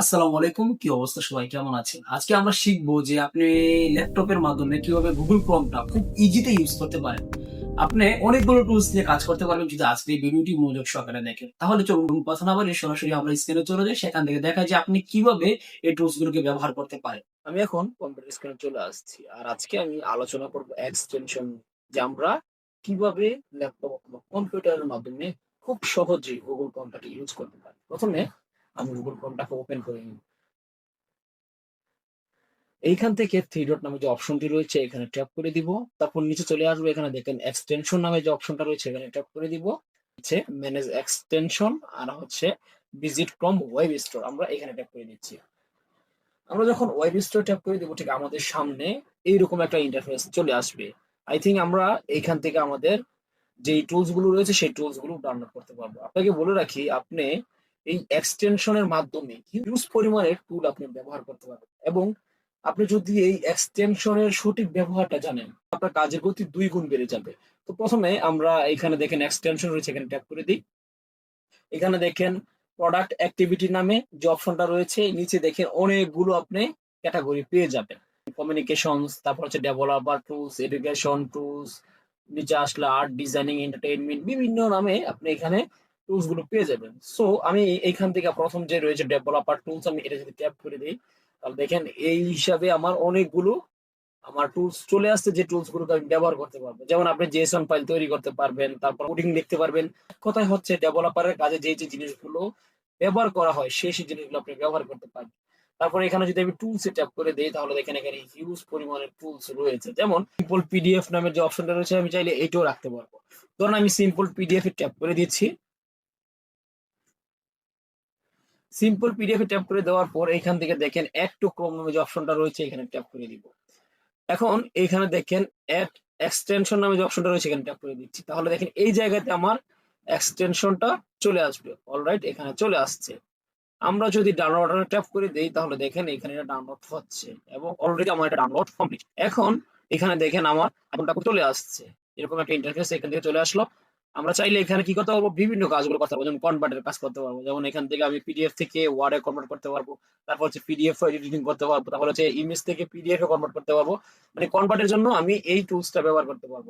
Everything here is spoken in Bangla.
আসসালামু আলাইকুম, কি অবস্থা সবাই? কেমন আছেন? আজকে আমরা শিখব যে আপনি ল্যাপটপের মাধ্যমে কীভাবে গুগল ক্রোমটা খুব ইজিতে ইউজ করতে পারেন। আপনি অনেকগুলো টুলস দিয়ে কাজ করতে পারবেন যদি আজকে এই ভিডিওটি মনোযোগ সহকারে দেখেন। তাহলে চলুন কথা না সরাসরি আমরা স্ক্রিনে চলে যাই। সেখান থেকে দেখা যায় আপনি কীভাবে এই টুলস গুলোকে ব্যবহার করতে পারেন। আমি এখন কম্পিউটার স্ক্রিনে চলে আসছি। আর আজকে আমি আলোচনা করব এক্সটেনশন যে আমরা কীভাবে ল্যাপটপ অথবা কম্পিউটারের মাধ্যমে খুব সহজেই গুগল ক্রোমটাকে ইউজ করতে পারি। প্রথমে আমি গুগল ক্রোমটাকে ওপেন করে নিই এইখান থেকে থ্রি ডট নামে যে অপশনটি রয়েছে, এখানে ট্যাপ করে দিব। তারপর নিচে চলে আসব, এখানে দেখেন এক্সটেনশন নামে যে অপশনটা রয়েছে, এখানে ট্যাপ করে দিব। হচ্ছে ম্যানেজ এক্সটেনশন আর হচ্ছে ভিজিট ক্রোম ওয়েব স্টোর আমরা এখানে ট্যাপ করে দিচ্ছি। আমরা যখন ওয়েব স্টোর ট্যাপ করে দেবো, ঠিক আমাদের সামনে এইরকম একটা ইন্টারফেস চলে আসবে। আই থিঙ্ক আমরা এইখান থেকে আমাদের যেই টুলসগুলো রয়েছে, সেই টুলসগুলো ডাউনলোড করতে পারব। আপনাকে বলে রাখি, আপনি এই এক্সটেনশনের মাধ্যমে হিউজ পরিমাণের টুল আপনি ব্যবহার করতে পারবেন। এবং আপনি যদি এই এক্সটেনশনের সঠিক ব্যবহারটা জানেন, আপনার কাজের গতি দুই গুণ বেড়ে যাবে। তো প্রথমে আমরা এখানে দেখেন এক্সটেনশন রয়েছে, এখানে ট্যাপ করে দিই। এখানে দেখেন প্রোডাক্ট অ্যাক্টিভিটি নামে যে অপশনটা রয়েছে, নিচে দেখেন অনেকগুলো আপনি ক্যাটাগরি পেয়ে যাবেন। কমিউনিকেশনস তারপর হচ্ছে ডেভেলপার টুলস এডুকেশন টুলস নিচে আসলে আর্ট ডিজাইনিং এন্টারটেইনমেন্ট বিভিন্ন নামে আপনি এখানে টুলসগুলো পেয়ে যাবেন। সো আমি এইখান থেকে প্রথম যে রয়েছে ডেভেলপার টুলস আমি এটা যদি ট্যাপ করে দিই, তাহলে দেখেন এই হিসাবে আমার অনেকগুলো আমার টুলস চলে আসছে যে টুলস গুলোকে আমি ব্যবহার করতে পারব। যেমন আপনি জেসন ফাইল তৈরি করতে পারবেন, তারপর কোডিং লিখতে পারবেন। কথায় হচ্ছে ডেভেলপারের কাজে যে যে জিনিসগুলো ব্যবহার করা হয়, সেই সেই জিনিসগুলো আপনি ব্যবহার করতে পারবেন তারপর এখানে যদি আমি টুলস ট্যাপ করে দিই, তাহলে দেখেন এখানে হিউজ পরিমাণের টুলস রয়েছে। যেমন সিম্পল পিডিএফ নামের যে অপশনটা রয়েছে, আমি চাইলে এইটাও রাখতে পারব। ধরুন আমি সিম্পল পিডিএফ এ ট্যাপ করে দিচ্ছি। সিম্পল পিডিএফ ট্যাপ করে দেওয়ার পর এখান থেকে দেখেন অ্যাড টু ক্রোম নামে যে অপশনটা রয়েছে, এখানে ট্যাপ করে দিব। এখন এখানে দেখেন অ্যাড এক্সটেনশন নামে যে অপশনটা রয়েছে, এখানে ট্যাপ করে দিচ্ছি। তাহলে দেখেন এই জায়গাতে আমার এক্সটেনশনটা চলে আসবে। অলরাইট এখানে চলে আসছে। আমরা যদি ডাউনলোড ট্যাপ করে দেই, তাহলে দেখেন এখানে এটা ডাউনলোড হচ্ছে এবং অলরেডি আমার এটা ডাউনলোড কমপ্লিট এখন এখানে দেখেন আমার এখনটা চলে আসছে। এরকম একটা ইন্টারফেস এখান থেকে চলে আসলো। আমরা চাইলে এখানে কি করতে পারব? বিভিন্ন কাজগুলো করতে পারব। যেমন কনভার্টের কাজ করতে পারব। যেমন এখান থেকে আমি পিডিএফ থেকে ওয়ার্ডে কনভার্ট করতে পারব। তারপর হচ্ছে পিডিএফ এডিটিং করতে পারব। তারপর হচ্ছে ইমেজ থেকে পিডিএফ এ কনভার্ট করতে পারব। মানে কনভার্টের জন্য আমি এই টুলসটা ব্যবহার করতে পারব।